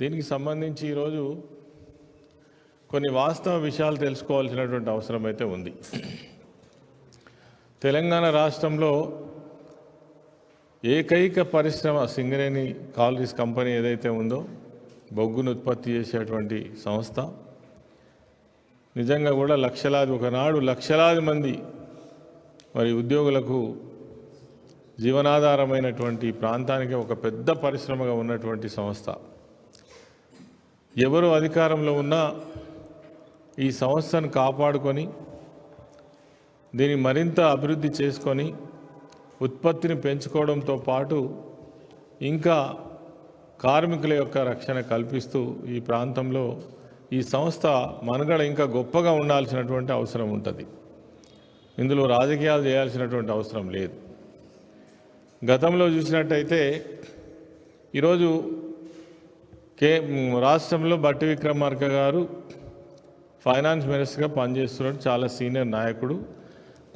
దీనికి సంబంధించి ఈరోజు కొన్ని వాస్తవ విషయాలు తెలుసుకోవాల్సినటువంటి అవసరం అయితే ఉంది. తెలంగాణ రాష్ట్రంలో ఏకైక పరిశ్రమ సింగరేణి కాలరీస్ కంపెనీ ఏదైతే ఉందో బొగ్గును ఉత్పత్తి చేసేటువంటి సంస్థ. నిజంగా కూడా లక్షలాది ఒకనాడు లక్షలాది మంది మరి ఉద్యోగులకు జీవనాధారమైనటువంటి ప్రాంతానికి ఒక పెద్ద పరిశ్రమగా ఉన్నటువంటి సంస్థ. ఎవరు అధికారంలో ఉన్నా ఈ సంస్థను కాపాడుకొని దీన్ని మరింత అభివృద్ధి చేసుకొని ఉత్పత్తిని పెంచుకోవడంతో పాటు ఇంకా కార్మికుల యొక్క రక్షణ కల్పిస్తూ ఈ ప్రాంతంలో ఈ సంస్థ మనుగడ ఇంకా గొప్పగా ఉండాల్సినటువంటి అవసరం ఉంటుంది. ఇందులో రాజకీయాలు చేయాల్సినటువంటి అవసరం లేదు. గతంలో చూసినట్టయితే ఈరోజు కే రాష్ట్రంలో బట్టి విక్రమార్క గారు ఫైనాన్స్ మినిస్టర్గా పనిచేస్తున్నాడు చాలా సీనియర్ నాయకుడు.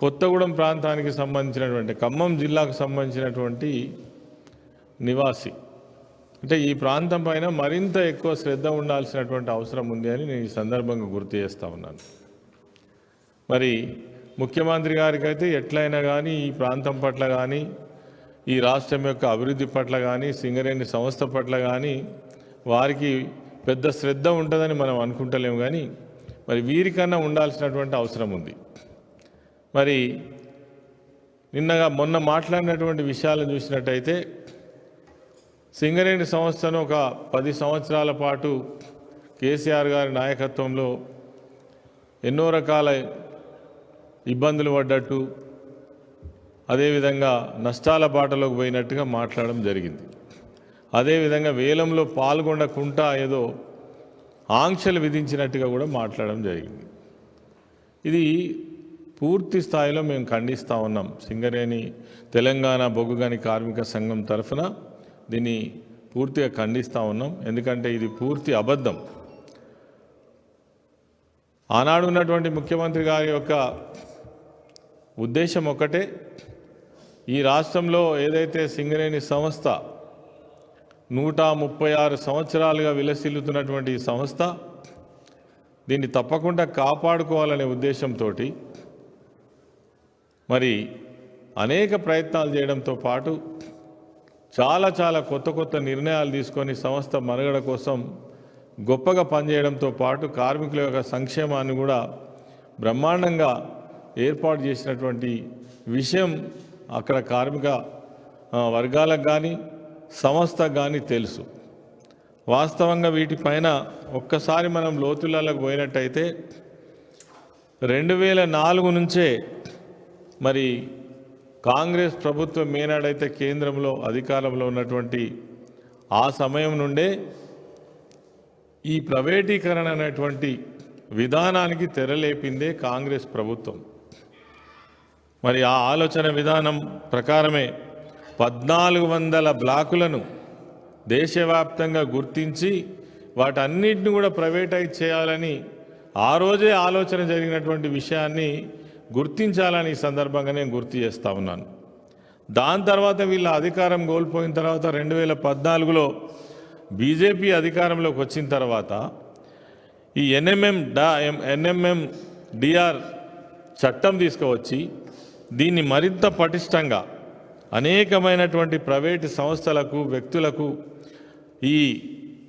కొత్తగూడెం ప్రాంతానికి సంబంధించినటువంటి ఖమ్మం జిల్లాకు సంబంధించినటువంటి నివాసి. అంటే ఈ ప్రాంతం పైన మరింత ఎక్కువ శ్రద్ధ ఉండాల్సినటువంటి అవసరం ఉంది అని నేను ఈ సందర్భంగా గుర్తు చేస్తూ ఉన్నాను. మరి ముఖ్యమంత్రి గారికి అయితే ఎట్లయినా కానీ ఈ ప్రాంతం పట్ల కానీ ఈ రాష్ట్రం యొక్క అభివృద్ధి పట్ల కానీ సింగరేణి సంస్థ పట్ల కానీ వారికి పెద్ద శ్రద్ధ ఉంటుందని మనం అనుకుంటలేము కానీ మరి వీరికన్నా ఉండాల్సినటువంటి అవసరం ఉంది. మరి నిన్నగా మొన్న మాట్లాడినటువంటి విషయాలను చూసినట్టయితే సింగరేణి సంస్థను ఒక పది సంవత్సరాల పాటు కేసీఆర్ గారి నాయకత్వంలో ఎన్నో రకాల ఇబ్బందులు పడ్డట్టు అదేవిధంగా నష్టాల బాటలోకి పోయినట్టుగా మాట్లాడడం జరిగింది. అదేవిధంగా వేలంలో పాల్గొనకుండా ఏదో ఆంక్షలు విధించినట్టుగా కూడా మాట్లాడడం జరిగింది. ఇది పూర్తి స్థాయిలో మేము ఖండిస్తూ ఉన్నాం. సింగరేణి తెలంగాణ బొగ్గుగాని కార్మిక సంఘం తరఫున దీన్ని పూర్తిగా ఖండిస్తూ ఉన్నాం. ఎందుకంటే ఇది పూర్తి అబద్ధం. ఆనాడు ఉన్నటువంటి ముఖ్యమంత్రి గారి యొక్క ఉద్దేశం ఒకటే ఈ రాష్ట్రంలో ఏదైతే సింగరేణి సంస్థ నూట ముప్పై ఆరు సంవత్సరాలుగా విలసిల్లుతున్నటువంటి ఈ సంస్థ దీన్ని తప్పకుండా కాపాడుకోవాలనే ఉద్దేశంతో మరి అనేక ప్రయత్నాలు చేయడంతో పాటు చాలా చాలా కొత్త కొత్త నిర్ణయాలు తీసుకొని సంస్థ మనుగడ కోసం గొప్పగా పనిచేయడంతో పాటు కార్మికుల యొక్క సంక్షేమాన్ని కూడా బ్రహ్మాండంగా ఏర్పాటు చేసినటువంటి విషయం అక్కడ కార్మిక వర్గాలకు కానీ సంస్థ కానీ తెలుసు. వాస్తవంగా వీటిపైన ఒక్కసారి మనం లోతులలోకి పోయినట్టయితే రెండు వేల నాలుగు నుంచే మరి కాంగ్రెస్ ప్రభుత్వం ఏనాడైతే కేంద్రంలో అధికారంలో ఉన్నటువంటి ఆ సమయం నుండే ఈ ప్రైవేటీకరణ అనేటువంటి విధానానికి తెరలేపిందే కాంగ్రెస్ ప్రభుత్వం. మరి ఆ ఆలోచన విధానం ప్రకారమే పద్నాలుగు వందల బ్లాకులను దేశవ్యాప్తంగా గుర్తించి వాటన్నిటిని కూడా ప్రైవేటైజ్ చేయాలని ఆ రోజే ఆలోచన జరిగినటువంటి విషయాన్ని గుర్తించాలని ఈ సందర్భంగా నేను గుర్తు చేస్తా ఉన్నాను. దాని తర్వాత వీళ్ళ అధికారం కోల్పోయిన తర్వాత రెండు వేల పద్నాలుగులో బీజేపీ అధికారంలోకి వచ్చిన తర్వాత ఈ ఎన్ఎంఎం డా ఎన్ఎంఎం డిఆర్ చట్టం తీసుకువచ్చి దీన్ని మరింత పటిష్టంగా అనేకమైనటువంటి ప్రైవేటు సంస్థలకు వ్యక్తులకు ఈ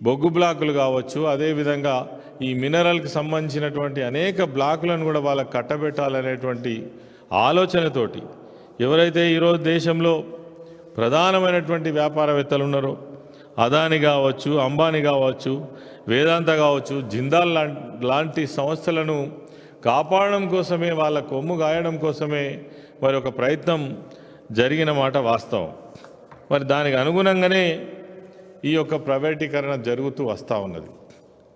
బొగ్గు బ్లాకులు కావచ్చు అదేవిధంగా ఈ మినరల్కి సంబంధించినటువంటి అనేక బ్లాకులను కూడా వాళ్ళకి కట్టబెట్టాలనేటువంటి ఆలోచనతోటి ఎవరైతే ఈరోజు దేశంలో ప్రధానమైనటువంటి వ్యాపారవేత్తలు ఉన్నారో అదాని కావచ్చు అంబానీ కావచ్చు వేదాంత కావచ్చు జిందాల్ లాంటి సంస్థలను కాపాడడం కోసమే వాళ్ళ కొమ్ము గాయడం కోసమే మరి ఒక ప్రయత్నం జరిగిన మాట వాస్తవం. మరి దానికి అనుగుణంగానే ఈ యొక్క ప్రైవేటీకరణ జరుగుతూ వస్తూ ఉన్నది.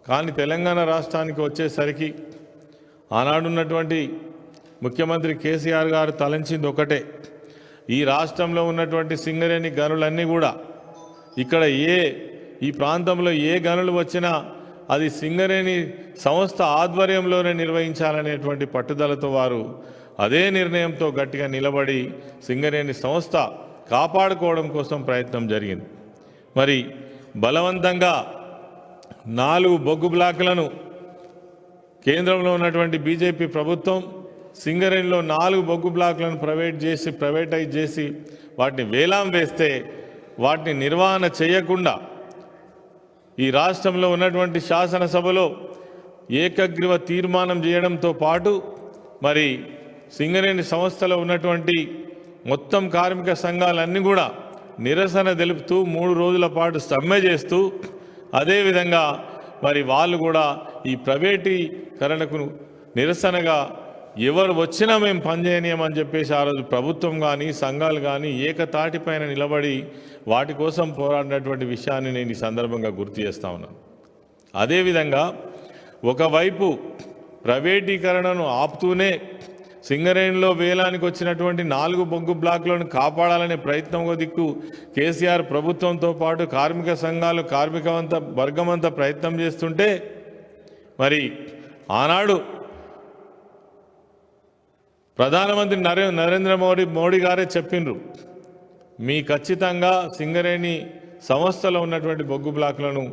కానీ తెలంగాణ రాష్ట్రానికి వచ్చేసరికి ఆనాడున్నటువంటి ముఖ్యమంత్రి కేసీఆర్ గారు తలంచింది ఒకటే. ఈ రాష్ట్రంలో ఉన్నటువంటి సింగరేణి గనులన్నీ కూడా ఇక్కడ ఏ ఈ ప్రాంతంలో ఏ గనులు వచ్చినా అది సింగరేణి సంస్థ ఆధ్వర్యంలోనే నిర్వహించాలనేటువంటి పట్టుదలతో వారు అదే నిర్ణయంతో గట్టిగా నిలబడి సింగరేణి సంస్థ కాపాడుకోవడం కోసం ప్రయత్నం జరిగింది. మరి బలవంతంగా నాలుగు బొగ్గు బ్లాకులను కేంద్రంలో ఉన్నటువంటి బీజేపీ ప్రభుత్వం సింగరేణిలో నాలుగు బొగ్గు బ్లాకులను ప్రైవేట్ చేసి ప్రైవేటైజ్ చేసి వాటిని వేలాం వేస్తే వాటిని నిర్వహణ చేయకుండా ఈ రాష్ట్రంలో ఉన్నటువంటి శాసనసభలో ఏకగ్రీవ తీర్మానం చేయడంతో పాటు మరి సింగరేణి సంస్థలో ఉన్నటువంటి మొత్తం కార్మిక సంఘాలన్నీ కూడా నిరసన తెలుపుతూ మూడు రోజుల పాటు సమ్మె చేస్తూ అదేవిధంగా మరి వాళ్ళు కూడా ఈ ప్రైవేటీకరణకు నిరసనగా ఎవరు వచ్చినా మేము పనిచేయనీయమని చెప్పేసి ఆ రోజు ప్రభుత్వం కానీ సంఘాలు కానీ ఏకతాటిపైన నిలబడి వాటి కోసం పోరాడినటువంటి విషయాన్ని నేను ఈ సందర్భంగా గుర్తు చేస్తా ఉన్నాను అదేవిధంగా ఒకవైపు ప్రైవేటీకరణను ఆపుతూనే సింగరేణిలో వేలానికి వచ్చినటువంటి నాలుగు బొగ్గు బ్లాకులను కాపాడాలనే ప్రయత్నం ఒక దిక్కు కేసీఆర్ ప్రభుత్వంతో పాటు కార్మిక సంఘాలు కార్మికవంత వర్గమంతా ప్రయత్నం చేస్తుంటే మరి ఆనాడు ప్రధానమంత్రి నరే నరేంద్ర మోడీ మోడీ గారే చెప్పిండ్రు మీ ఖచ్చితంగా సింగరేణి సంస్థలో ఉన్నటువంటి బొగ్గు బ్లాకులను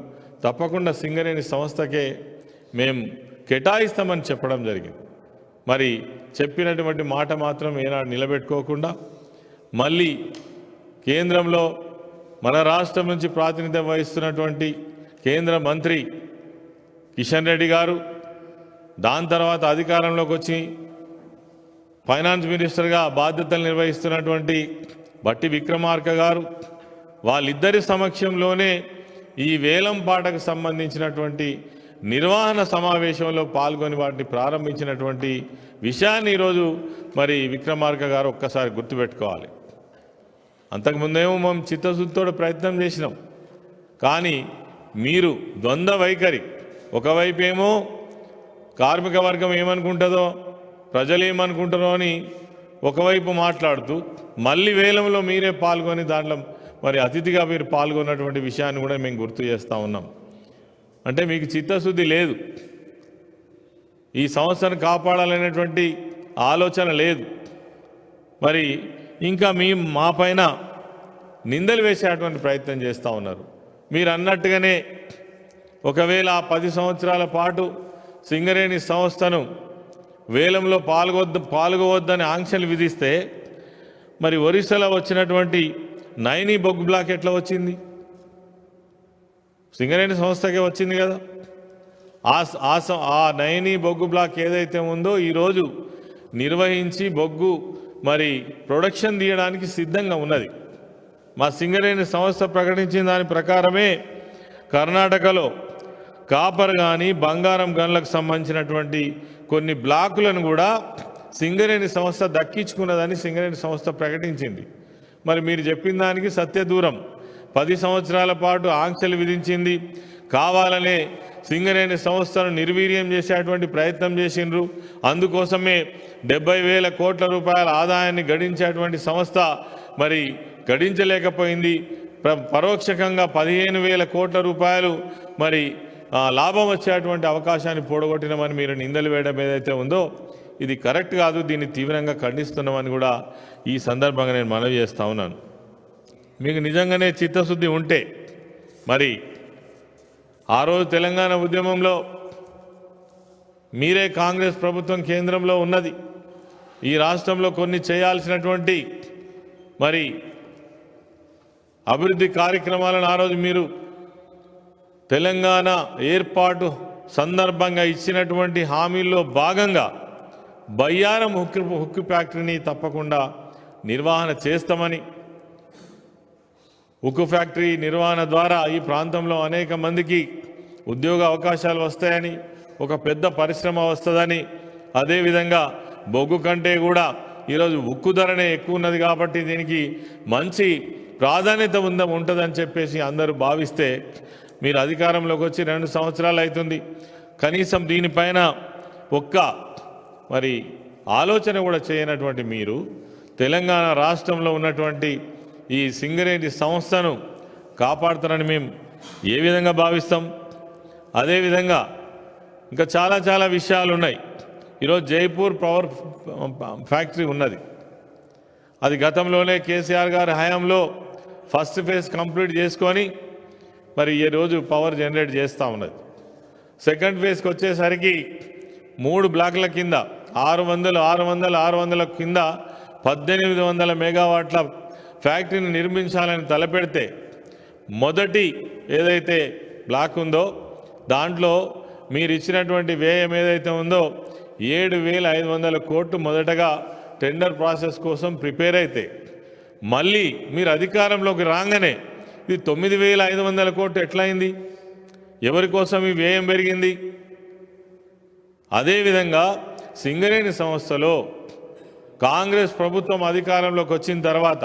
తప్పకుండా సింగరేణి సంస్థకే మేము కేటాయిస్తామని చెప్పడం జరిగింది. మరి చెప్పినటువంటి మాట మాత్రం ఏనాడు నిలబెట్టుకోకుండా మళ్ళీ కేంద్రంలో మన రాష్ట్రం నుంచి ప్రాతినిధ్యం వహిస్తున్నటువంటి కేంద్ర మంత్రి కిషన్ రెడ్డి గారు దాని తర్వాత అధికారంలోకి వచ్చి ఫైనాన్స్ మినిస్టర్గా బాధ్యతలు నిర్వహిస్తున్నటువంటి బట్టి విక్రమార్క గారు వాళ్ళిద్దరి సమక్షంలోనే ఈ వేలం పాటకు సంబంధించినటువంటి నిర్వహణ సమావేశంలో పాల్గొని వాటిని ప్రారంభించినటువంటి విషయాన్ని ఈరోజు మరి విక్రమార్క గారు ఒక్కసారి గుర్తుపెట్టుకోవాలి. అంతకుముందేమో మేము చిత్తశుద్ధితో ప్రయత్నం చేసినాం. కానీ మీరు ద్వంద్వ వైఖరి ఒకవైపు ఏమో కార్మిక వర్గం ఏమనుకుంటుందో ప్రజలు ఏమనుకుంటారో అని ఒకవైపు మాట్లాడుతూ మళ్ళీ వేలంలో మీరే పాల్గొని దాంట్లో మరి అతిథిగా మీరు పాల్గొన్నటువంటి విషయాన్ని కూడా మేము గుర్తు చేస్తూ ఉన్నాం. అంటే మీకు చిత్తశుద్ధి లేదు. ఈ సంస్థను కాపాడాలనేటువంటి ఆలోచన లేదు. మరి ఇంకా మీ మా పైన నిందలు వేసేటువంటి ప్రయత్నం చేస్తూ ఉన్నారు. మీరు అన్నట్టుగానే ఒకవేళ ఆ పది సంవత్సరాల పాటు సింగరేణి సంస్థను వేలంలో పాల్గొద్దు పాల్గొవద్దని ఆంక్షలు విధిస్తే మరి ఒరిస్సాలో వచ్చినటువంటి నైని బొగ్గు బ్లాక్ ఎట్లా వచ్చింది? సింగరేణి సంస్థకే వచ్చింది కదా. ఆ ఆ నయని ఆ బొగ్గు బ్లాక్ ఏదైతే ఉందో ఈరోజు నిర్వహించి బొగ్గు మరి ప్రొడక్షన్ తీయడానికి సిద్ధంగా ఉన్నది. మా సింగరేణి సంస్థ ప్రకటించిన దాని ప్రకారమే కర్ణాటకలో కాపర్ కానీ బంగారం గన్లకు సంబంధించినటువంటి కొన్ని బ్లాకులను కూడా సింగరేణి సంస్థ దక్కించుకున్నదని సింగరేణి సంస్థ ప్రకటించింది. మరి మీరు చెప్పిన దానికి సత్య దూరం పది సంవత్సరాల పాటు ఆంక్షలు విధించింది. కావాలనే సింగరేణి సంస్థను నిర్వీర్యం చేసేటువంటి ప్రయత్నం చేసిండ్రు. అందుకోసమే డెబ్బై వేల కోట్ల రూపాయల ఆదాయాన్ని గడించేటువంటి సంస్థ మరి గడించలేకపోయింది. ప్ర- పరోక్షకంగా పదిహేను వేల కోట్ల రూపాయలు మరి లాభం వచ్చేటువంటి అవకాశాన్ని పోడగొట్టినామని మీరు నిందలు వేయడం ఏదైతే ఉందో ఇది కరెక్ట్ కాదు. దీన్ని తీవ్రంగా ఖండిస్తున్నామని కూడా ఈ సందర్భంగా నేను మనవి చేస్తా ఉన్నాను. మీకు నిజంగానే చిత్తశుద్ధి ఉంటే మరి ఆ రోజు తెలంగాణ ఉద్యమంలో మీరే కాంగ్రెస్ ప్రభుత్వం కేంద్రంలో ఉన్నది. ఈ రాష్ట్రంలో కొన్ని చేయాల్సినటువంటి మరి అభివృద్ధి కార్యక్రమాలను ఆ రోజు మీరు తెలంగాణ ఏర్పాటు సందర్భంగా ఇచ్చినటువంటి హామీల్లో భాగంగా బయ్యారం హుక్కు హుక్కు ఫ్యాక్టరీని తప్పకుండా నిర్వహణ చేస్తామని ఉక్కు ఫ్యాక్టరీ నిర్వహణ ద్వారా ఈ ప్రాంతంలో అనేక మందికి ఉద్యోగ అవకాశాలు వస్తాయని ఒక పెద్ద పరిశ్రమ వస్తుందని అదేవిధంగా బొగ్గు కంటే కూడా ఈరోజు ఉక్కు ధరనే ఎక్కువ ఉన్నది కాబట్టి దీనికి మంచి ప్రాధాన్యత ఉంద ఉంటుందని చెప్పేసి అందరూ భావిస్తే మీరు అధికారంలోకి వచ్చి రెండు సంవత్సరాలు అవుతుంది కనీసం దీనిపైన ఒక్క మరి ఆలోచన కూడా చేయనటువంటి మీరు తెలంగాణ రాష్ట్రంలో ఉన్నటువంటి ఈ సింగరేణి సంస్థను కాపాడుతారని మేము ఏ విధంగా భావిస్తాం? అదేవిధంగా ఇంకా చాలా చాలా విషయాలు ఉన్నాయి ఈరోజు జైపూర్ పవర్ ఫ్యాక్టరీ ఉన్నది. అది గతంలోనే కేసీఆర్ గారి హయాంలో ఫస్ట్ ఫేజ్ కంప్లీట్ చేసుకొని మరి ఈ రోజు పవర్ జనరేట్ చేస్తూ ఉన్నది. సెకండ్ ఫేజ్కి వచ్చేసరికి మూడు బ్లాక్ల కింద ఆరు వందలు ఆరు వందల ఆరు వందల కింద పద్దెనిమిది వందల మెగావాట్ల ఫ్యాక్టరీని నిర్మించాలని తలపెడితే మొదటి ఏదైతే బ్లాక్ ఉందో దాంట్లో మీరు ఇచ్చినటువంటి వ్యయం ఏదైతే ఉందో ఏడు వేల ఐదు వందల కోట్లు మొదటగా టెండర్ ప్రాసెస్ కోసం ప్రిపేర్ అయితే మళ్ళీ మీరు అధికారంలోకి రాగానే ఇది తొమ్మిది వేల ఐదు వందల కోట్లు ఎట్లయింది? ఎవరి కోసం ఈ వ్యయం పెరిగింది? అదేవిధంగా సింగరేణి సంస్థలో కాంగ్రెస్ ప్రభుత్వం అధికారంలోకి వచ్చిన తర్వాత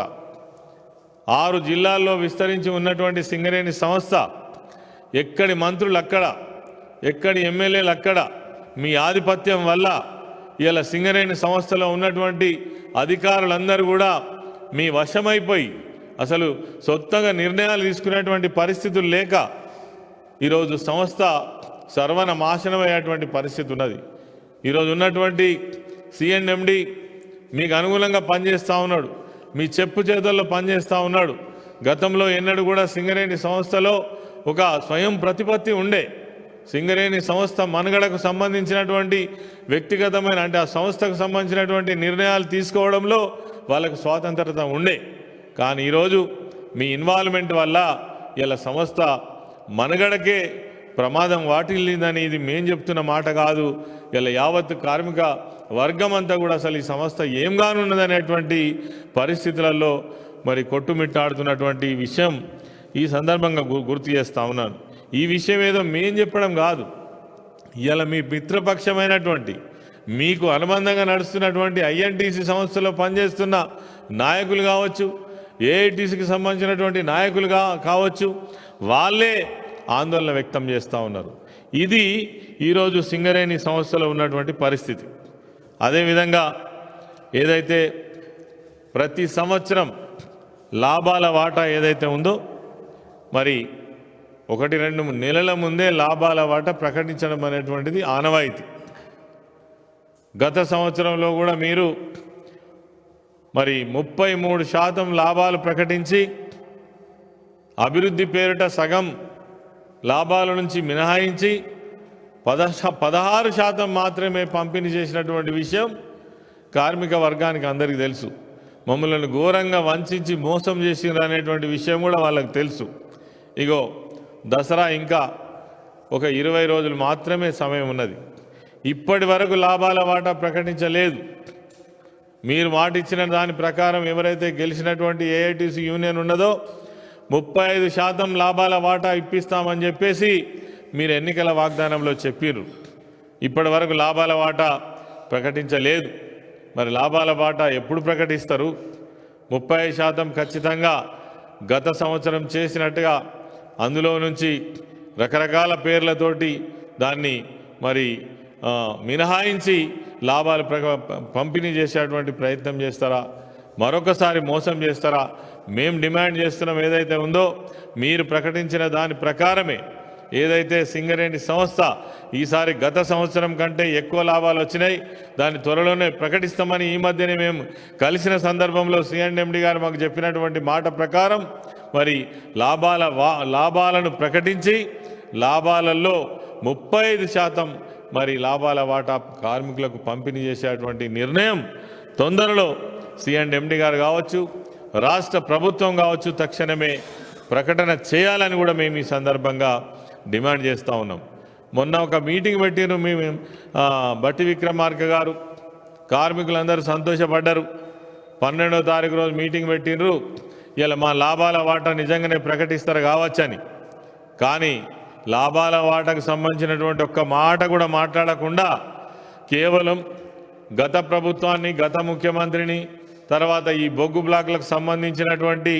ఆరు జిల్లాల్లో విస్తరించి ఉన్నటువంటి సింగరేణి సంస్థ ఎక్కడి మంత్రులు అక్కడ ఎక్కడి ఎమ్మెల్యేలు అక్కడ మీ ఆధిపత్యం వల్ల ఇలా సింగరేణి సంస్థలో ఉన్నటువంటి అధికారులందరూ కూడా మీ వశమైపోయి అసలు సొంతంగా నిర్ణయాలు తీసుకునేటువంటి పరిస్థితులు లేక ఈరోజు సంస్థ సర్వనమాశనమయ్యేటువంటి పరిస్థితి ఉన్నది. ఈరోజు ఉన్నటువంటి సిఎన్ఎండి మీకు అనుగుణంగా పనిచేస్తూ ఉన్నాడు. మీ చెప్పు చేతుల్లో పనిచేస్తూ ఉన్నాడు. గతంలో ఎన్నడూ కూడా సింగరేణి సంస్థలో ఒక స్వయం ప్రతిపత్తి ఉండే. సింగరేణి సంస్థ మనుగడకు సంబంధించినటువంటి వ్యక్తిగతమైన అంటే ఆ సంస్థకు సంబంధించినటువంటి నిర్ణయాలు తీసుకోవడంలో వాళ్ళకు స్వాతంత్రత ఉండే. కానీ ఈరోజు మీ ఇన్వాల్వ్మెంట్ వల్ల ఇలా సంస్థ మనుగడకే ప్రమాదం వాటిల్లిందని ఇది మేం చెప్తున్న మాట కాదు. ఇలా యావత్ కార్మిక వర్గం అంతా కూడా అసలు ఈ సంస్థ ఏం కానున్నదనేటువంటి పరిస్థితులలో మరి కొట్టుమిట్టాడుతున్నటువంటి విషయం ఈ సందర్భంగా గు- గుర్తు చేస్తా ఉన్నాను. ఈ విషయం ఏదో మేం చెప్పడం కాదు. ఇలా మీ మిత్రపక్షమైనటువంటి మీకు అనుబంధంగా నడుస్తున్నటువంటి ఐఎన్టీసీ సంస్థలో పనిచేస్తున్న నాయకులు కావచ్చు ఏఐటీసీకి సంబంధించినటువంటి నాయకులు కావచ్చు వాళ్ళే ఆందోళన వ్యక్తం చేస్తూ ఉన్నారు. ఇది ఈరోజు సింగరేణి సంస్థలో ఉన్నటువంటి పరిస్థితి. అదేవిధంగా ఏదైతే ప్రతి సంవత్సరం లాభాల వాటా ఏదైతే ఉందో మరి ఒకటి రెండు నెలల ముందే లాభాల వాటా ప్రకటించడం అనేటువంటిది ఆనవాయితీ. గత సంవత్సరంలో కూడా మీరు మరి ముప్పై మూడు శాతం లాభాలు ప్రకటించి అభివృద్ధి పేరిట సగం లాభాల నుంచి మినహాయించి పద పదహారు శాతం మాత్రమే పంపిణీ చేసినటువంటి విషయం కార్మిక వర్గానికి అందరికీ తెలుసు. మమ్మల్ని ఘోరంగా వంచి మోసం చేసిండ్రు అనేటువంటి విషయం కూడా వాళ్ళకి తెలుసు. ఇగో దసరా ఇంకా ఒక ఇరవై రోజులు మాత్రమే సమయం ఉన్నది. ఇప్పటి వరకు లాభాల వాటా ప్రకటించలేదు. మీరు మాట ఇచ్చిన దాని ప్రకారం ఎవరైతే గెలిచినటువంటి ఏఐటీసీ యూనియన్ ఉన్నదో ముప్పై ఐదు శాతం లాభాల వాటా ఇప్పిస్తామని చెప్పేసి మీరు ఎన్నికల వాగ్దానంలో చెప్పిర్రు. ఇప్పటి వరకు లాభాల వాటా ప్రకటించలేదు. మరి లాభాల వాటా ఎప్పుడు ప్రకటిస్తారు? ముప్పై శాతం ఖచ్చితంగా గత సంవత్సరం చేసినట్టుగా అందులో నుంచి రకరకాల పేర్లతోటి దాన్ని మరి మినహాయించి లాభాలు ప్ర పంపిణీ చేసేటువంటి ప్రయత్నం చేస్తారా? మరొకసారి మోసం చేస్తారా? మేం డిమాండ్ చేస్తున్నాం ఏదైతే ఉందో మీరు ప్రకటించిన దాని ప్రకారమే ఏదైతే సింగరేణి సంస్థ ఈసారి గత సంవత్సరం కంటే ఎక్కువ లాభాలు వచ్చినాయి దాన్ని త్వరలోనే ప్రకటిస్తామని ఈ మధ్యనే మేము కలిసిన సందర్భంలో సిఎండ్ఎండి గారు మాకు చెప్పినటువంటి మాట ప్రకారం మరి లాభాల వా లాభాలను ప్రకటించి లాభాలలో ముప్పై ఐదు శాతం మరి లాభాల వాటా కార్మికులకు పంపిణీ చేసేటువంటి నిర్ణయం తొందరలో సిఎండ్ఎండి గారు కావచ్చు రాష్ట్ర ప్రభుత్వం కావచ్చు తక్షణమే ప్రకటన చేయాలని కూడా మేము ఈ సందర్భంగా డిమాండ్ చేస్తూ ఉన్నాం. మొన్న ఒక మీటింగ్ పెట్టిన మేము బట్టి విక్రమార్క గారు. కార్మికులందరూ సంతోషపడ్డారు. పన్నెండో తారీఖు రోజు మీటింగ్ పెట్టినరు ఇలా మా లాభాల వాటా నిజంగానే ప్రకటిస్తారు కావచ్చని. కానీ లాభాల వాటాకు సంబంధించినటువంటి ఒక్క మాట కూడా మాట్లాడకుండా కేవలం గత ప్రభుత్వాన్ని గత ముఖ్యమంత్రిని తర్వాత ఈ బొగ్గు బ్లాక్లకు సంబంధించినటువంటి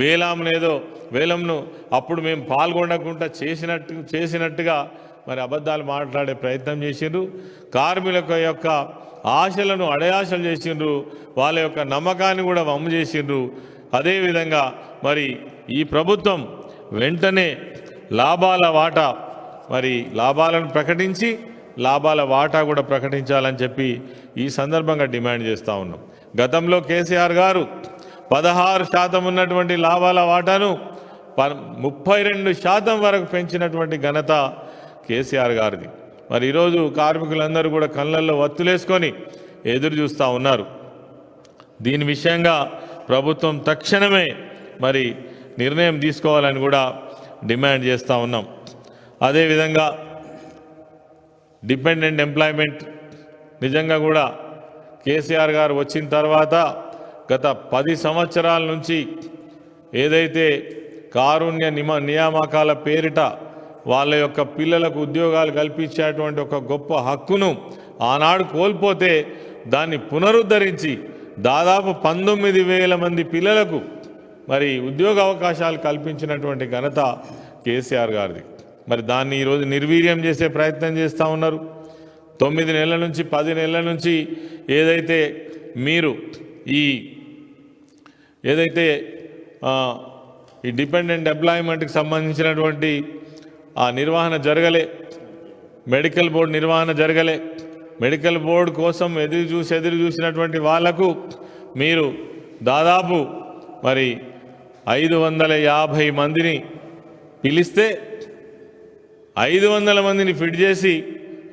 వేలాంను లేదో వేలంను అప్పుడు మేము పాల్గొనకుండా చేసినట్టు చేసినట్టుగా మరి అబద్ధాలు మాట్లాడే ప్రయత్నం చేసిండ్రు. కార్మికుల యొక్క ఆశలను అడయాశలు చేసిండ్రు. వాళ్ళ యొక్క నమ్మకాన్ని కూడా వమ్ము చేసిండ్రు. అదేవిధంగా మరి ఈ ప్రభుత్వం వెంటనే లాభాల వాటా మరి లాభాలను ప్రకటించి లాభాల వాటా కూడా ప్రకటించాలని చెప్పి ఈ సందర్భంగా డిమాండ్ చేస్తూ ఉన్నాం. గతంలో కేసీఆర్ గారు పదహారు శాతం ఉన్నటువంటి లాభాల వాటాను ప ముప్పై రెండు శాతం వరకు పెంచినటువంటి ఘనత కేసీఆర్ గారిది. మరి ఈరోజు కార్మికులందరూ కూడా కళ్ళల్లో వత్తులేసుకొని ఎదురు చూస్తూ ఉన్నారు. దీని విషయంగా ప్రభుత్వం తక్షణమే మరి నిర్ణయం తీసుకోవాలని కూడా డిమాండ్ చేస్తూ ఉన్నాం. అదేవిధంగా డిపెండెంట్ ఎంప్లాయ్మెంట్ నిజంగా కూడా కేసీఆర్ గారు వచ్చిన తర్వాత గత పది సంవత్సరాల నుంచి ఏదైతే కారుణ్య నిమ నియామకాల పేరిట వాళ్ళ యొక్క పిల్లలకు ఉద్యోగాలు కల్పించేటువంటి ఒక గొప్ప హక్కును ఆనాడు కోల్పోతే దాన్ని పునరుద్ధరించి దాదాపు పంతొమ్మిది వేల మంది పిల్లలకు మరి ఉద్యోగ అవకాశాలు కల్పించినటువంటి ఘనత కేసీఆర్ గారిది. మరి దాన్ని ఈరోజు నిర్వీర్యం చేసే ప్రయత్నం చేస్తూ ఉన్నారు. తొమ్మిది నెలల నుంచి పది నెలల నుంచి ఏదైతే మీరు ఈ ఏదైతే ఈ డిపెండెంట్ ఎంప్లాయ్మెంట్కి సంబంధించినటువంటి ఆ నిర్వహణ జరగలే మెడికల్ బోర్డు నిర్వహణ జరగలే మెడికల్ బోర్డు కోసం ఎదురు చూసి ఎదురు చూసినటువంటి వాళ్ళకు మీరు దాదాపు మరి ఐదు వందల యాభై మందిని పిలిస్తే ఐదు వందల మందిని ఫిట్ చేసి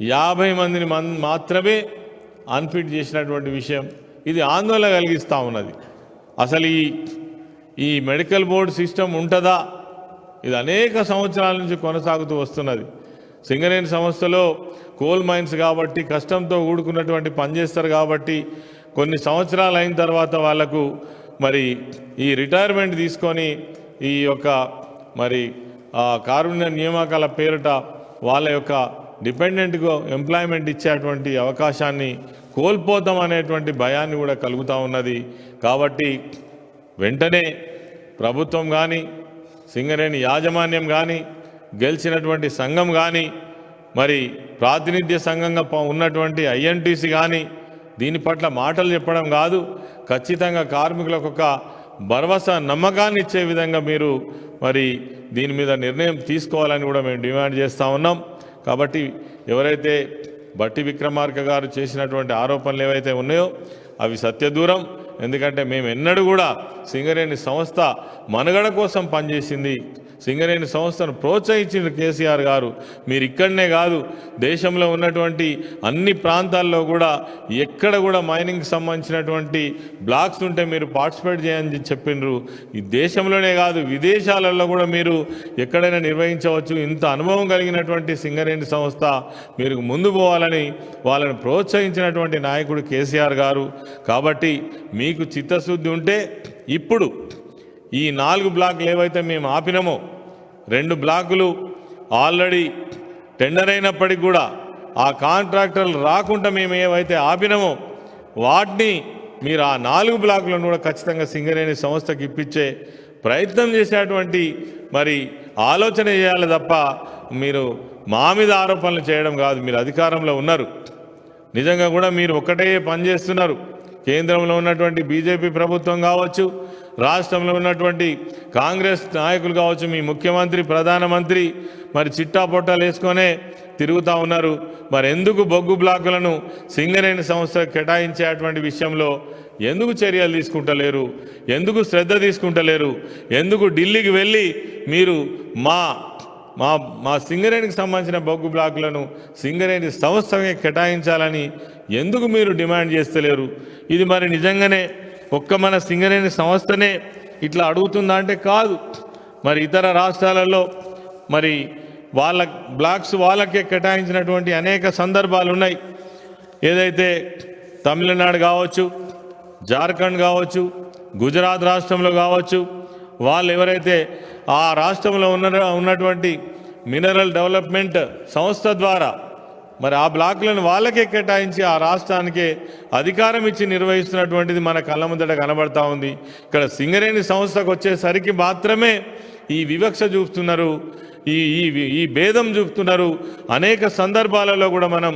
యాభై మందిని మాత్రమే అన్ఫిట్ చేసినటువంటి విషయం. ఇది ఆందోళన కలిగిస్తూ ఉన్నది. అసలు ఈ ఈ మెడికల్ బోర్డు సిస్టమ్ ఉంటుందా? ఇది అనేక సంవత్సరాల నుంచి కొనసాగుతూ వస్తున్నది. సింగరేణి సంస్థలో కోల్ మైన్స్ కాబట్టి కష్టంతో ఊడుకున్నటువంటి పనిచేస్తారు కాబట్టి కొన్ని సంవత్సరాలు అయిన తర్వాత వాళ్ళకు మరి ఈ రిటైర్మెంట్ తీసుకొని ఈ యొక్క మరి కారుణ్య నియామకాల పేరిట వాళ్ళ యొక్క డిపెండెంట్గా ఎంప్లాయ్మెంట్ ఇచ్చేటువంటి అవకాశాన్ని కోల్పోతాం అనేటువంటి భయాన్ని కూడా కలుగుతూ ఉన్నది. కాబట్టి వెంటనే ప్రభుత్వం కానీ సింగరేణి యాజమాన్యం కానీ గెలిచినటువంటి సంఘం కానీ మరి ప్రాతినిధ్య సంఘంగా ఉన్నటువంటి ఐఎన్టీసీ కానీ దీని పట్ల మాటలు చెప్పడం కాదు. ఖచ్చితంగా కార్మికులకు ఒక భరోసా నమ్మకాన్ని ఇచ్చే విధంగా మీరు మరి దీని మీద నిర్ణయం తీసుకోవాలని కూడా మేము డిమాండ్ చేస్తూ ఉన్నాం. కాబట్టి ఎవరైతే బట్టి విక్రమార్క గారు చేసినటువంటి ఆరోపణలు ఏవైతే ఉన్నాయో అవి సత్యదూరం. ఎందుకంటే మేము ఎన్నడూ కూడా సింగరేణి సంస్థ మనుగడ కోసం పనిచేసింది. సింగరేణి సంస్థను ప్రోత్సహించిన కేసీఆర్ గారు. మీరు ఇక్కడనే కాదు దేశంలో ఉన్నటువంటి అన్ని ప్రాంతాల్లో కూడా ఎక్కడ కూడా మైనింగ్కి సంబంధించినటువంటి బ్లాక్స్ ఉంటే మీరు పార్టిసిపేట్ చేయని చెప్పిండ్రు ఈ దేశంలోనే కాదు విదేశాలలో కూడా మీరు ఎక్కడైనా నిర్వహించవచ్చు. ఇంత అనుభవం కలిగినటువంటి సింగరేణి సంస్థ మీరు ముందు పోవాలని వాళ్ళని ప్రోత్సహించినటువంటి నాయకుడు కేసీఆర్ గారు. కాబట్టి మీకు చిత్తశుద్ధి ఉంటే ఇప్పుడు ఈ నాలుగు బ్లాక్లు ఏవైతే మేము ఆపినామో రెండు బ్లాకులు ఆల్రెడీ టెండర్ అయినప్పటికి కూడా ఆ కాంట్రాక్టర్లు రాకుండా మేము ఏవైతే ఆపినామో వాటిని మీరు ఆ నాలుగు బ్లాకులను కూడా ఖచ్చితంగా సింగరేణి సంస్థకి ఇప్పించే ప్రయత్నం చేసేటువంటి మరి ఆలోచన చేయాలి తప్ప మీరు మా మీద ఆరోపణలు చేయడం కాదు. మీరు అధికారంలో ఉన్నారు. నిజంగా కూడా మీరు ఒక్కటే పని చేస్తున్నారు. కేంద్రంలో ఉన్నటువంటి బీజేపీ ప్రభుత్వం కావచ్చు రాష్ట్రంలో ఉన్నటువంటి కాంగ్రెస్ నాయకులు కావచ్చు మీ ముఖ్యమంత్రి ప్రధానమంత్రి మరి చిట్టా పొట్టాలు వేసుకొనే తిరుగుతూ ఉన్నారు. మరి ఎందుకు బొగ్గు బ్లాకులను సింగరేణి సంస్థ కేటాయించేటువంటి విషయంలో ఎందుకు చర్యలు తీసుకుంటలేరు? ఎందుకు శ్రద్ధ తీసుకుంటలేరు? ఎందుకు ఢిల్లీకి వెళ్ళి మీరు మా మా మా సింగరేణికి సంబంధించిన బొగ్గు బ్లాకులను సింగరేణి సంస్థకే కేటాయించాలని ఎందుకు మీరు డిమాండ్ చేస్తలేరు? ఇది మరి నిజంగానే ఒక్క మన సింగరేణి సంస్థనే ఇట్లా అడుగుతుందా అంటే కాదు. మరి ఇతర రాష్ట్రాలలో మరి వాళ్ళ బ్లాక్స్ వాళ్ళకే కేటాయించినటువంటి అనేక సందర్భాలు ఉన్నాయి ఏదైతే తమిళనాడు కావచ్చు జార్ఖండ్ కావచ్చు గుజరాత్ రాష్ట్రంలో కావచ్చు వాళ్ళు ఎవరైతే ఆ రాష్ట్రంలో ఉన్న ఉన్నటువంటి మినరల్ డెవలప్మెంట్ సంస్థ ద్వారా మరి ఆ బ్లాకులను వాళ్ళకే కేటాయించి ఆ రాష్ట్రానికే అధికారం ఇచ్చి నిర్వహిస్తున్నటువంటిది మన కళ్ళ ముందట కనబడతా ఉంది. ఇక్కడ సింగరేణి సంస్థకు వచ్చేసరికి మాత్రమే ఈ వివక్ష చూపుతున్నారు. ఈ ఈ ఈ భేదం చూపుతున్నారు. అనేక సందర్భాలలో కూడా మనం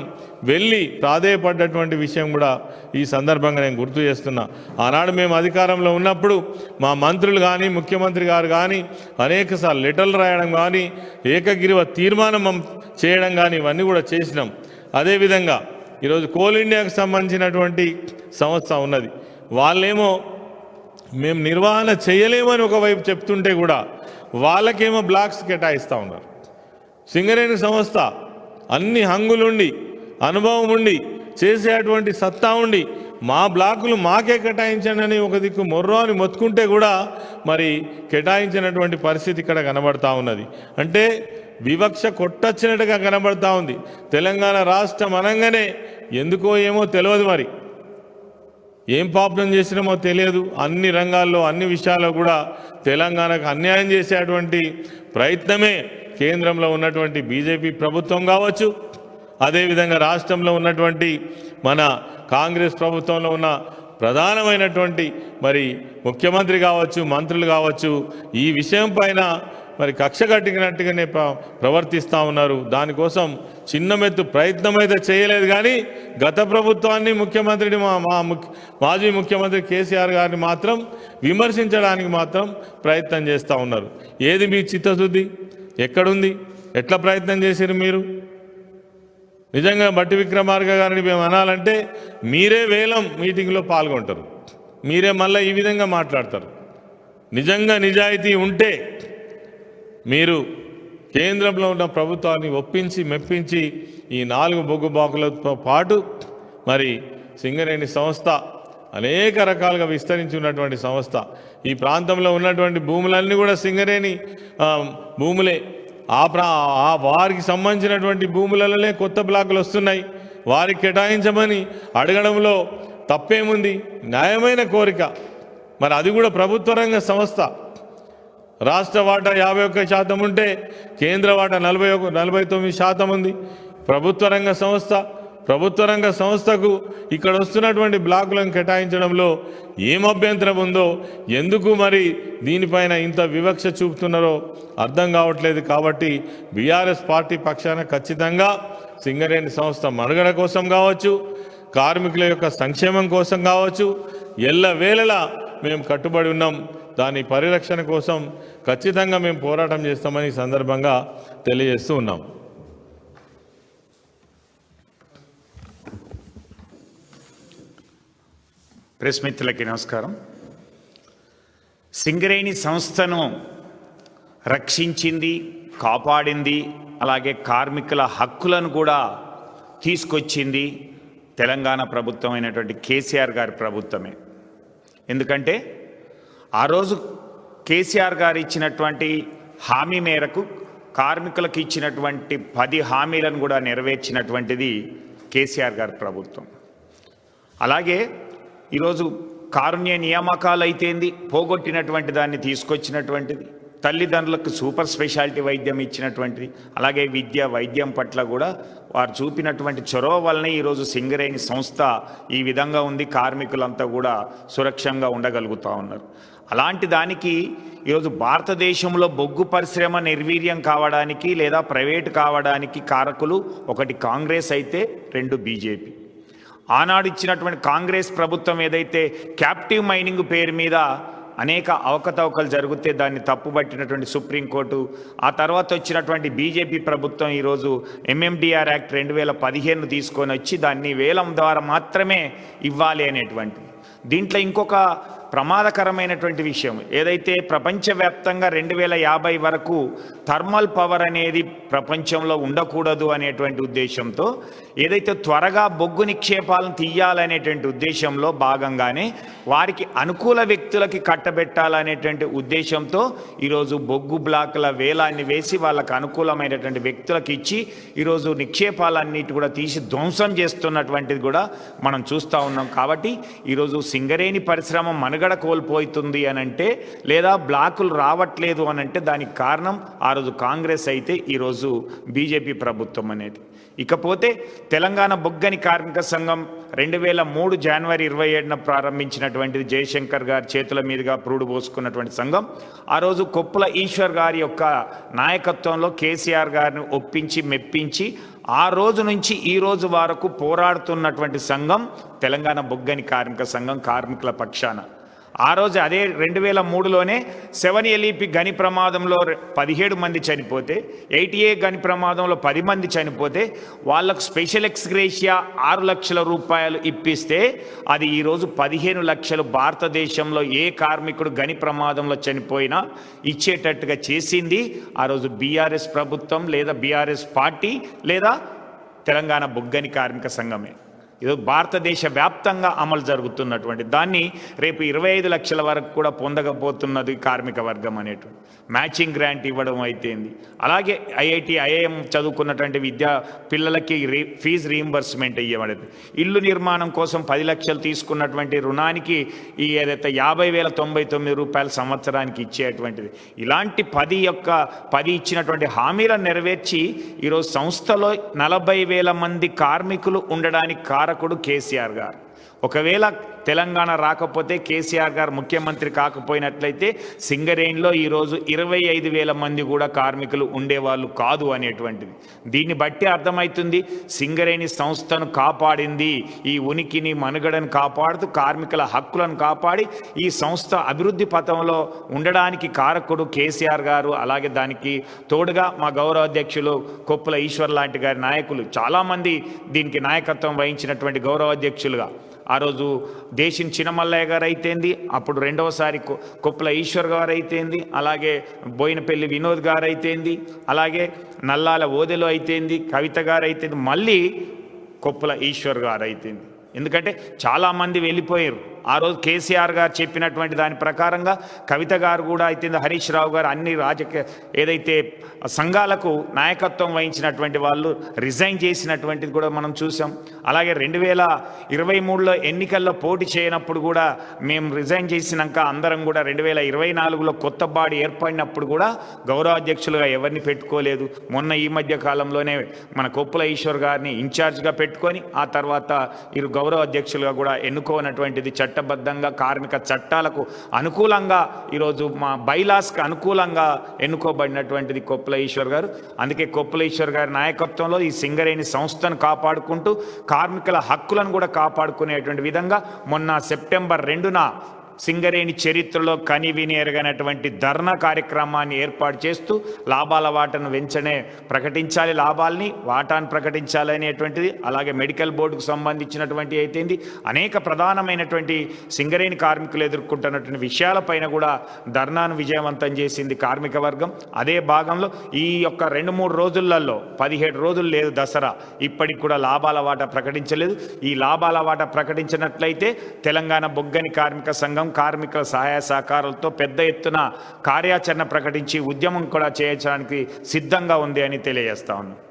వెళ్ళి ప్రాధేయపడ్డటువంటి విషయం కూడా ఈ సందర్భంగా నేను గుర్తు చేస్తున్నా. ఆనాడు మేము అధికారంలో ఉన్నప్పుడు మా మంత్రులు కానీ ముఖ్యమంత్రి గారు కానీ అనేకసార్లు లెటర్లు రాయడం కానీ ఏకగిరివ తీర్మానం చేయడం కానీ ఇవన్నీ కూడా చేసినాం. అదేవిధంగా ఈరోజు కోల్ ఇండియాకు సంబంధించినటువంటి సంస్థ ఉన్నది. వాళ్ళేమో మేము నిర్వహణ చేయలేమని ఒకవైపు చెప్తుంటే కూడా వాళ్ళకేమో బ్లాక్స్ కేటాయిస్తూ ఉన్నారు. సింగరేణి సంస్థ అన్ని హంగులుండి అనుభవం ఉండి చేసేటువంటి సత్తా ఉండి మా బ్లాకులు మాకే కేటాయించండి అని ఒక దిక్కు మొర్రో అని మొత్తుకుంటే కూడా మరి కేటాయించినటువంటి పరిస్థితి ఇక్కడ కనబడతా ఉన్నది. అంటే వివక్ష కొట్టొచ్చినట్టుగా కనబడతా ఉంది. తెలంగాణ రాష్ట్రం అనగానే ఎందుకో ఏమో తెలియదు మరి. ఏం పాపం చేసినామో తెలియదు. అన్ని రంగాల్లో అన్ని విషయాల్లో కూడా తెలంగాణకు అన్యాయం చేసేటువంటి ప్రయత్నమే కేంద్రంలో ఉన్నటువంటి బీజేపీ ప్రభుత్వం కావచ్చు. అదేవిధంగా రాష్ట్రంలో ఉన్నటువంటి మన కాంగ్రెస్ ప్రభుత్వంలో ఉన్న ప్రధానమైనటువంటి మరి ముఖ్యమంత్రి కావచ్చు మంత్రులు కావచ్చు ఈ విషయం పైన మరి కక్ష కట్టినట్టుగానే ప్రవర్తిస్తూ ఉన్నారు. దానికోసం చిన్నమెత్తు ప్రయత్నం అయితే చేయలేదు కానీ గత ప్రభుత్వాన్ని ముఖ్యమంత్రిని మా మా మాజీ ముఖ్యమంత్రి కేసీఆర్ గారిని మాత్రం విమర్శించడానికి మాత్రం ప్రయత్నం చేస్తూ ఉన్నారు. ఏది మీ చిత్తశుద్ధి? ఎక్కడుంది? ఎట్లా ప్రయత్నం చేశారు మీరు? నిజంగా బట్టి విక్రమార్క గారిని మేము అనాలంటే మీరే వేలం మీటింగ్లో పాల్గొంటారు. మీరే మళ్ళీ ఈ విధంగా మాట్లాడతారు. నిజంగా నిజాయితీ ఉంటే మీరు కేంద్రంలో ఉన్న ప్రభుత్వాన్ని ఒప్పించి మెప్పించి ఈ నాలుగు బొగ్గు బాకులతో పాటు మరి సింగరేణి సంస్థ అనేక రకాలుగా విస్తరించి ఉన్నటువంటి సంస్థ. ఈ ప్రాంతంలో ఉన్నటువంటి భూములన్నీ కూడా సింగరేణి భూములే. ఆ ప్రా ఆ వారికి సంబంధించినటువంటి భూములలోనే కొత్త బ్లాకులు వస్తున్నాయి. వారికి కేటాయించమని అడగడంలో తప్పేముంది? న్యాయమైన కోరిక. మరి అది కూడా ప్రభుత్వ రంగ సంస్థ. రాష్ట్ర వాటా యాభై ఒక్క శాతం ఉంటే కేంద్ర వాటా నలభై ఒక నలభై తొమ్మిది శాతం ఉంది. ప్రభుత్వ రంగ సంస్థ ప్రభుత్వ రంగ సంస్థకు ఇక్కడ వస్తున్నటువంటి బ్లాకులను కేటాయించడంలో ఏం అభ్యంతరం ఉందో ఎందుకు మరి దీనిపైన ఇంత వివక్ష చూపుతున్నారో అర్థం కావట్లేదు కాబట్టి బీఆర్ఎస్ పార్టీ పక్షాన ఖచ్చితంగా సింగరేణి సంస్థ మనుగడ కోసం కావచ్చు కార్మికుల యొక్క సంక్షేమం కోసం కావచ్చు ఎల్ల వేళలా మేము కట్టుబడి ఉన్నాం. దాని పరిరక్షణ కోసం ఖచ్చితంగా మేము పోరాటం చేస్తామని సందర్భంగా తెలియజేస్తూ ఉన్నాం. ప్రెస్ మిత్రులకి నమస్కారం. సింగరేణి సంస్థను రక్షించింది కాపాడింది అలాగే కార్మికుల హక్కులను కూడా తీసుకొచ్చింది తెలంగాణ ప్రభుత్వం అయినటువంటి కేసీఆర్ గారి ప్రభుత్వమే. ఎందుకంటే ఆ రోజు కేసీఆర్ గారు ఇచ్చినటువంటి హామీ మేరకు కార్మికులకు ఇచ్చినటువంటి పది హామీలను కూడా నెరవేర్చినటువంటిది కేసీఆర్ గారి ప్రభుత్వం. అలాగే ఈరోజు కారుణ్య నియామకాలు అయితేంది పోగొట్టినటువంటి దాన్ని తీసుకొచ్చినటువంటిది తల్లిదండ్రులకు సూపర్ స్పెషాలిటీ వైద్యం ఇచ్చినటువంటిది అలాగే విద్య వైద్యం పట్ల కూడా వారు చూపినటువంటి చొరవ వలన ఈరోజు సింగరేణి సంస్థ ఈ విధంగా ఉంది కార్మికులంతా కూడా సురక్షంగా ఉండగలుగుతూ ఉన్నారు. అలాంటి దానికి ఈరోజు భారతదేశంలో బొగ్గు పరిశ్రమ నిర్వీర్యం కావడానికి లేదా ప్రైవేట్ కావడానికి కారకులు ఒకటి కాంగ్రెస్ అయితే రెండు బీజేపీ. ఆనాడు ఇచ్చినటువంటి కాంగ్రెస్ ప్రభుత్వం ఏదైతే క్యాప్టివ్ మైనింగ్ పేరు మీద అనేక అవకతవకలు జరిగితే దాన్ని తప్పుబట్టినటువంటి సుప్రీంకోర్టు ఆ తర్వాత వచ్చినటువంటి బీజేపీ ప్రభుత్వం ఈరోజు ఎంఎండిఆర్ యాక్ట్ రెండు వేల పదిహేను తీసుకొని వచ్చి దాన్ని వేలం ద్వారా మాత్రమే ఇవ్వాలి అనేటువంటి దీంట్లో ఇంకొక ప్రమాదకరమైనటువంటి విషయం. ఏదైతే ప్రపంచవ్యాప్తంగా రెండు వేల యాభై వరకు థర్మల్ పవర్ అనేది ప్రపంచంలో ఉండకూడదు అనేటువంటి ఉద్దేశంతో ఏదైతే త్వరగా బొగ్గు నిక్షేపాలను తీయాలనేటువంటి ఉద్దేశంలో భాగంగానే వారికి అనుకూల వ్యక్తులకి కట్టబెట్టాలనేటువంటి ఉద్దేశంతో ఈరోజు బొగ్గు బ్లాకుల వేలాన్ని వేసి వాళ్ళకు అనుకూలమైనటువంటి వ్యక్తులకు ఇచ్చి ఈరోజు నిక్షేపాలన్నిటి కూడా తీసి ధ్వంసం చేస్తున్నటువంటిది కూడా మనం చూస్తూ ఉన్నాం. కాబట్టి ఈరోజు సింగరేణి పరిశ్రమ మనుగడ కోల్పోతుంది అని అంటే లేదా బ్లాకులు రావట్లేదు అనంటే దానికి కారణం ఆ రోజు కాంగ్రెస్ అయితే ఈరోజు బీజేపీ ప్రభుత్వం అనేది. ఇకపోతే తెలంగాణ బొగ్గని కార్మిక సంఘం రెండు వేల మూడు జనవరి ఇరవై ఏడున ప్రారంభించినటువంటిది జయశంకర్ గారి చేతుల మీదుగా ప్రూడు పోసుకున్నటువంటి సంఘం. ఆ రోజు కొప్పుల ఈశ్వర్ గారి యొక్క నాయకత్వంలో కేసీఆర్ గారిని ఒప్పించి మెప్పించి ఆ రోజు నుంచి ఈ రోజు వరకు పోరాడుతున్నటువంటి సంఘం తెలంగాణ బొగ్గని కార్మిక సంఘం కార్మికుల పక్షాన. ఆ రోజు అదే రెండు వేల మూడులోనే సెవెన్ ఎలిపి గని ప్రమాదంలో పదిహేడు మంది చనిపోతే ఎయిటీ ఏ గని ప్రమాదంలో పది మంది చనిపోతే వాళ్ళకు స్పెషల్ ఎక్స్గ్రేషియా ఆరు లక్షల రూపాయలు ఇప్పిస్తే అది ఈరోజు పదిహేను లక్షలు భారతదేశంలో ఏ కార్మికుడు గని ప్రమాదంలో చనిపోయినా ఇచ్చేటట్టుగా చేసింది ఆ రోజు బీఆర్ఎస్ ప్రభుత్వం లేదా బీఆర్ఎస్ పార్టీ లేదా తెలంగాణ బొగ్గని కార్మిక సంఘమే. ఇది భారతదేశ వ్యాప్తంగా అమలు జరుగుతున్నటువంటి దాన్ని రేపు ఇరవై ఐదు లక్షల వరకు కూడా పొందకపోతున్నది కార్మిక వర్గం అనేటువంటి. మ్యాచింగ్ గ్రాంట్ ఇవ్వడం అయితేంది. అలాగే ఐఐటి ఐఐఎం చదువుకున్నటువంటి విద్యా పిల్లలకి రీ ఫీజు రీయింబర్స్మెంట్ ఇవ్వబడింది ఇల్లు నిర్మాణం కోసం పది లక్షలు తీసుకున్నటువంటి రుణానికి ఈ ఏదైతే యాభై వేల తొంభై తొమ్మిది రూపాయలు సంవత్సరానికి ఇచ్చేటువంటిది. ఇలాంటి పది యొక్క పది ఇచ్చినటువంటి హామీలను నెరవేర్చి ఈరోజు సంస్థలో నలభై వేల మంది కార్మికులు ఉండడానికి కారకుడు కేసీఆర్ గారు. ఒకవేళ తెలంగాణ రాకపోతే కేసీఆర్ గారు ముఖ్యమంత్రి కాకపోయినట్లయితే సింగరేణిలో ఈరోజు ఇరవై ఐదు వేల మంది కూడా కార్మికులు ఉండేవాళ్ళు కాదు అనేటువంటిది. దీన్ని బట్టి అర్థమవుతుంది సింగరేణి సంస్థను కాపాడింది. ఈ ఉనికిని మనుగడను కాపాడుతూ కార్మికుల హక్కులను కాపాడి ఈ సంస్థ అభివృద్ధి పథంలో ఉండడానికి కారకుడు కేసీఆర్ గారు అలాగే దానికి తోడుగా మా గౌరవ అధ్యక్షులు కొప్పుల ఈశ్వర్ లాంటి గారి నాయకులు చాలామంది దీనికి నాయకత్వం వహించినటువంటి గౌరవ అధ్యక్షులుగా. ఆ రోజు దేశం చినమల్లయ్య గారు అయితేంది అప్పుడు రెండవసారి కొ- కొప్పుల ఈశ్వర్ గారు అయితేంది అలాగే బోయినపల్లి వినోద్ గారు అయితేంది అలాగే నల్లాల ఓదెలు అయితేంది కవిత గారు అయితేంది మళ్ళీ కొప్పుల ఈశ్వర్ గారు అయితేంది ఎందుకంటే చాలామంది వెళ్ళిపోయారు. ఆ రోజు కేసీఆర్ గారు చెప్పినటువంటి దాని ప్రకారంగా కవిత గారు కూడా అయితే హరీష్ రావు గారు అన్ని రాజకీయ ఏదైతే సంఘాలకు నాయకత్వం వహించినటువంటి వాళ్ళు రిజైన్ చేసినటువంటిది కూడా మనం చూసాం. అలాగే రెండు వేల ఇరవై మూడులో ఎన్నికల్లో పోటీ చేయనప్పుడు కూడా మేము రిజైన్ చేసినాక అందరం కూడా రెండు వేల ఇరవై నాలుగులో కొత్త బాడీ ఏర్పడినప్పుడు కూడా గౌరవ అధ్యక్షులుగా ఎవరిని పెట్టుకోలేదు. మొన్న ఈ మధ్య కాలంలోనే మన కొప్పుల ఈశ్వర్ గారిని ఇన్ఛార్జ్గా పెట్టుకొని ఆ తర్వాత వీరు గౌరవ అధ్యక్షులుగా కూడా ఎన్నుకోనటువంటిది చట్టబద్ధంగా కార్మిక చట్టాలకు అనుకూలంగా ఈరోజు మా బైలాస్కి అనుకూలంగా ఎన్నుకోబడినటువంటిది కొప్పుల ఈశ్వర్ గారు. అందుకే కొప్పుల ఈశ్వర్ గారి నాయకత్వంలో ఈ సింగరేణి సంస్థను కాపాడుకుంటూ కార్మికుల హక్కులను కూడా కాపాడుకునేటువంటి విధంగా మొన్న సెప్టెంబర్ రెండున సింగరేణి చరిత్రలో కనివిని ఎరగనటువంటి ధర్నా కార్యక్రమాన్ని ఏర్పాటు చేస్తూ లాభాల వాటను వెంచనే ప్రకటించాలి లాభాల్ని వాటాను ప్రకటించాలి అనేటువంటిది. అలాగే మెడికల్ బోర్డుకు సంబంధించినటువంటి అయితేంది అనేక ప్రధానమైనటువంటి సింగరేణి కార్మికులు ఎదుర్కొంటున్నటువంటి విషయాలపైన కూడా ధర్నాను విజయవంతం చేసింది కార్మిక వర్గం. అదే భాగంలో ఈ యొక్క రెండు మూడు రోజులలో పదిహేడు రోజులు లేదు దసరా ఇప్పటికి కూడా లాభాల వాటా ప్రకటించలేదు. ఈ లాభాల వాటా ప్రకటించినట్లయితే తెలంగాణ బొగ్గని కార్మిక సంఘం కార్మికుల సహాయ సహకారాలతో పెద్ద ఎత్తున కార్యాచరణ ప్రకటించి ఉద్యమం కూడా చేయడానికి సిద్ధంగా ఉంది అని తెలియజేస్తా ఉన్నాను